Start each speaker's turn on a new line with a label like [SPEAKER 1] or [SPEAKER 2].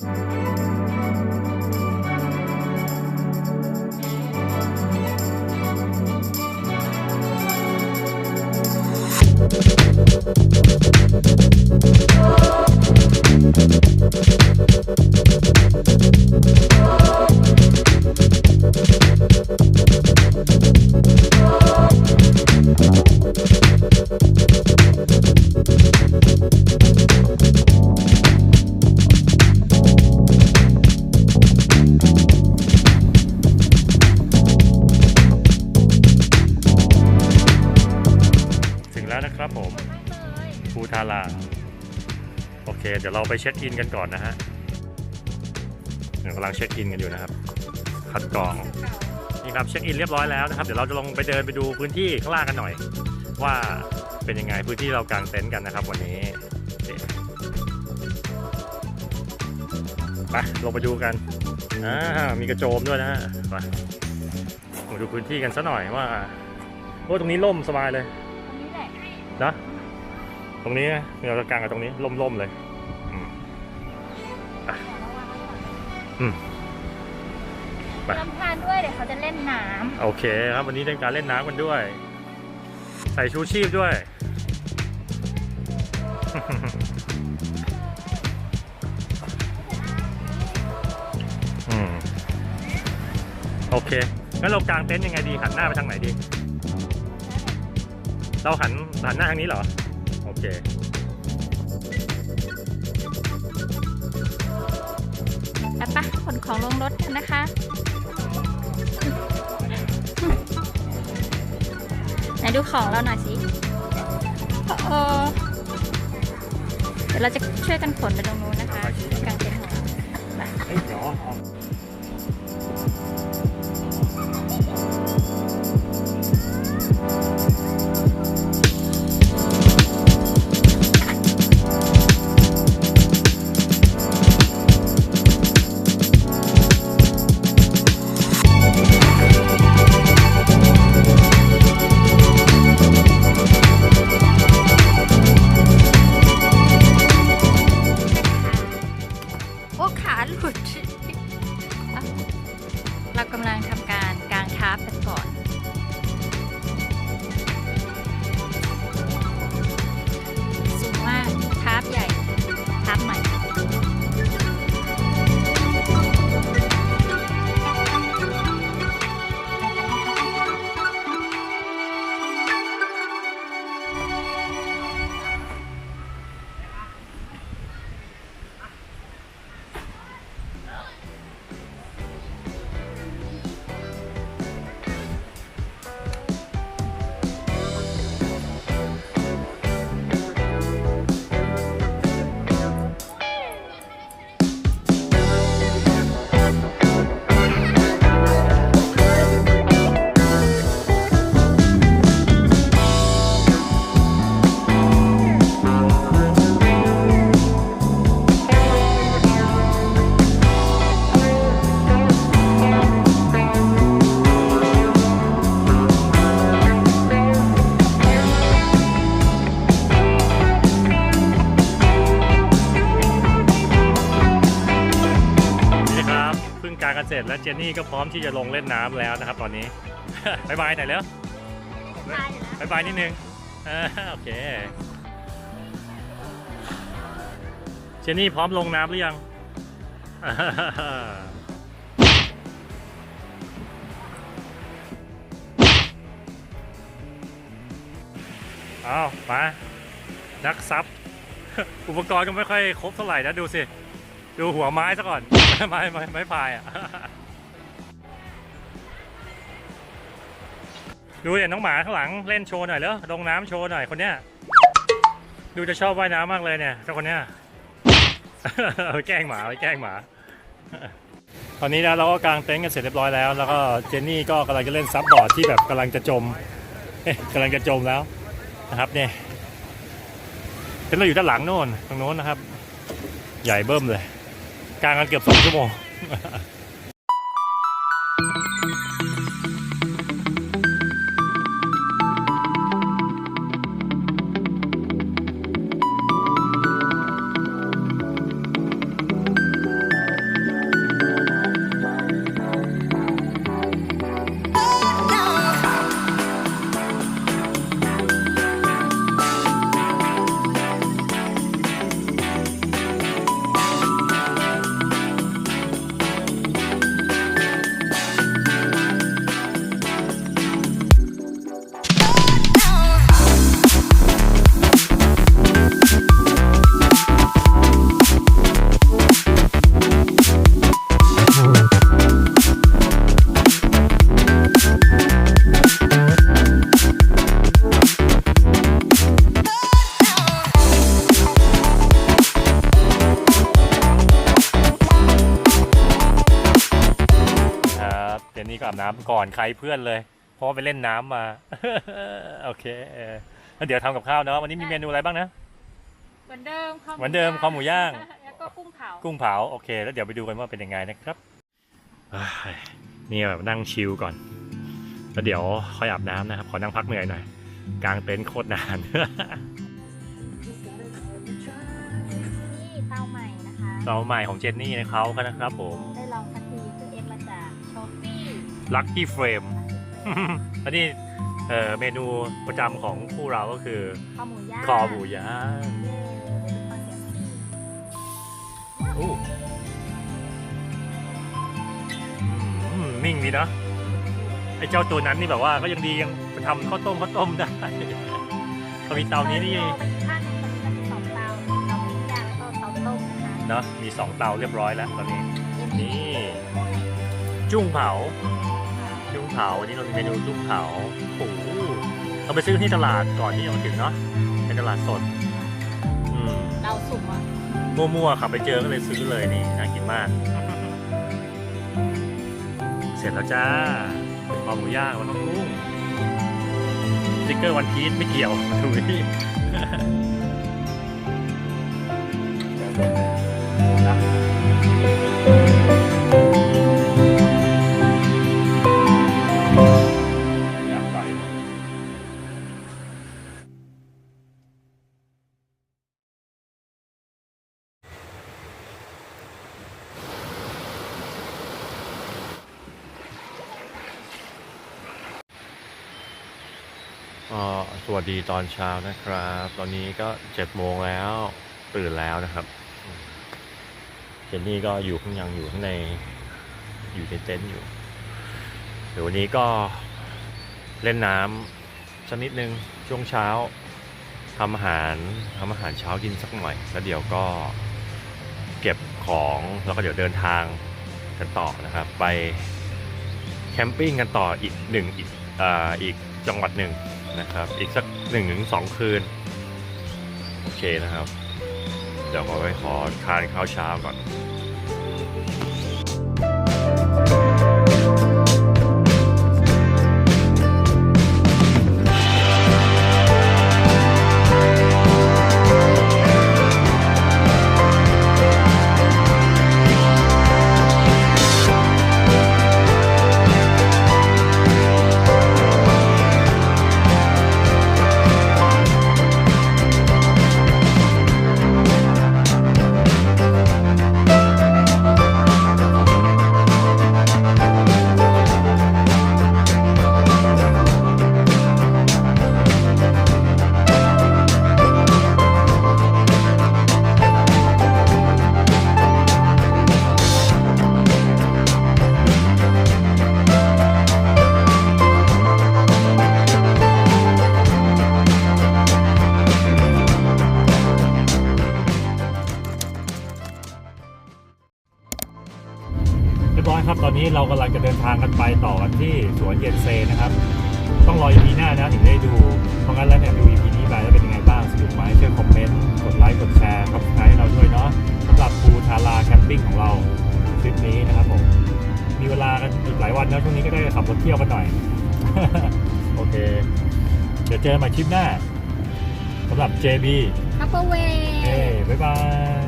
[SPEAKER 1] ถึง ครับผมภูทาราโอเค เดี๋ยวเราไปเช็คอินกันก่อนนะฮะเดี๋ยวกำลังเช็คอินกันอยู่นะครับ คัดกรองนี่ครับเช็คอินเรียบร้อยแล้วนะครับ เดี๋ยวเราจะลงไปเดินไปดูพื้นที่ข้างล่างกันหน่อย ว่าเป็นยังไงพื้นที่เรากางเต็นท์กันนะครับ วันนี้โอเคไปลงไปดูกันอ่ามีกระโจมด้วยนะฮะไปมาดูพื้นที่กันซะหน่อยว่าโอ้ตรงนี้ล่มสบายเลย
[SPEAKER 2] นี่แหละ
[SPEAKER 1] นะตรงนี้นะเราจะกางกับตรงนี้ล่มๆเลย อืมอะอืมไป
[SPEAKER 2] ลำพานด้วยเดี๋ยวเขาจะเล่นน้
[SPEAKER 1] โอเคครับวันนี้เป็นการเล่นน้ำกันด้วย ใส่ชูชีพด้วยอืมโอเค งั้นเรากางเต็นท์ยังไงดีหันหน้าไปทางไหนดี เราหันหันหน้าทางนี้เหรอ โอเคำ
[SPEAKER 2] ไปปะขนของลงรถกันนะคะ ไหนดูของเราหน่อยสิโอ้เดี๋ยวเราจะช่วยกันขนไปตรงนู้นนะคะกางเต็นท์ของเราไป
[SPEAKER 1] เฮ้ยเดี๋ยว
[SPEAKER 2] ร็จแล้วเจนนี่ก็พร้อมที่จะลงเล่นน้ำแล้วนะครับ ตอนนี้ บายบายหน่อยแล้วบายบายนิดนึงอ่าโอเค เจนนี่พร้อมลงน้ำหรือยัง เอามานักซับ อุปกรณ์ก็ไม่ค่อยครบเท่าไหร่นะ ดูสิ ดูหัวไม้ซะก่อน ไม้ไม้ไม้พายอะ ดูเห็นน้องหมาข้างหลังเล่นโชว์หน่อยแล้วลงน้ำโชว์หน่อยคนเนี้ยดูจะชอบว่ายน้ำมากเลยเนี่ยเจ้าคนเนี้ยเอาไปแกล้งหมาเอาไปแกล้งหมา ตอนนี้นะเราก็กางเต็นท์กันเสร็จเรียบร้อยแล้ว แล้วก็เจนนี่ก็กำลังจะเล่นซับบอร์ดที่แบบกำลังจะจมกำลังจะจมแล้วนะครับเนี่ยเต็นท์เราอยู่ด้านหลังโน่นตรงโน้นนะครับ ใหญ่เบิ่มเลยกางกันเกือบสองชั่วโมง
[SPEAKER 1] นนี้ก็อาบน้ำก่อนใครเพื่อนเลย เพราะว่าไปเล่นน้ำมา โอเคแล้วเดี๋ยวทำกับข้าวเนาะวันนี้มีเมนูอะไรบ้างนะ
[SPEAKER 3] เหมือนเดิมข้าว
[SPEAKER 1] เหมือนเดิมข้าวหมูย่าง
[SPEAKER 3] แล้วก็กุ้งเผา
[SPEAKER 1] กุ้งเผาโอเค แล้วเดี๋ยวไปดูกันว่าเป็นยังไงนะครับอ้ายนี่แบบนั่งชิลก่อนแล้วเดี๋ยวค่อยอาบน้ำนะครับขอนั่งพักเหนื่อยหน่อยกลางเต็นท์โคตรนาน
[SPEAKER 3] นี่เตาใหม่นะคะ
[SPEAKER 1] เราใหม่ของเจนนี่เขาก็นะครับผม
[SPEAKER 3] ปี้
[SPEAKER 1] Lucky Frame อันนี้เอ่อเมนูประจำของคู่เราก็คือ
[SPEAKER 3] ข้าวหมูย่าง
[SPEAKER 1] คอหมูย่าง
[SPEAKER 3] เย้เดี๋ยวดูฟังเสียงซี่
[SPEAKER 1] อู้อืมนิ่งดีเนอะไอ้เจ้าตัวนั้นนี่แบบว่าก็ยังดียังทำข้าวต้มข้าวต้มได้เขามีเตานี้นี่
[SPEAKER 3] รอไปอีกขั้นหนึ่งตอนนี้เรามีสองเตาเตาปิ้งย่างแล้วก็เตาต้มนะคะ
[SPEAKER 1] เนาะมีสองเตาเรียบร้อยแล้วตอนนี้นี่จุ้งเผา จุ้งเผาวันนี้เรามีเมนูจุ้งเผาโอ้โหเราไปซื้อที่ตลาดก่อนที่จะมาถึงเนาะเป็นตลาดสด อืม
[SPEAKER 3] เราสุ่มอะ
[SPEAKER 1] มั่วๆขับไปเจอก็เลยซื้อเลยนี่น่ากินมาก เสร็จแล้วจ้าเป็นคอหมูย่างมันต้องรุ่งสติ๊กเกอร์วันพีชไม่เกี่ยวถุย วัสดีตอนเช้านะครับ ตอนนี้ก็เจ็ดโมงแล้วตื่นแล้วนะครับเจนนี่ก็อยู่ข้างยังอยู่ข้างในอยู่ในเต็นท์อยู่เดี๋ยววันนี้ก็เล่นน้ำสักนิดนึงช่วงเช้าทำอาหารทำอาหารเช้ากินสักหน่อย แล้วเดี๋ยวก็เก็บของแล้วก็เดี๋ยวเดินทางกันต่อนะครับ ไปแคมปิ้งกันต่ออีกหนึ่งอีกออีกจังหวัดหนึ่ง นะครับ อีกสักหนึ่งถึงสองคืน โอเคนะครับ เดี๋ยวขอไปขอทานข้าวเช้าก่อน ตอนนี้เรากำลังจะเดินทางกันไปต่อกันที่สวนเย็นเซนะครับ ต้องรอ EP หน้านะถึงได้ดู เพราะงั้นแล้วเนี่ยดู EP นี้ไปแล้วเป็นยังไงบ้างสนุกไหมช่วยคอมเมนต์กดไลค์กดแชร์ครับให้เราด้วยเนาะสำหรับภูทาราแคมปิ้งของเราทริปนี้นะครับผมมีเวลากันอีกหลายวันนะช่วงนี้ก็ได้ขับรถเที่ยวกันหน่อย โอเค เดี๋ยวเจอกันใหม่คลิปหน้าสำหรับ JB
[SPEAKER 3] คัพเปอร์เว
[SPEAKER 1] เอ้บ๊ายบาย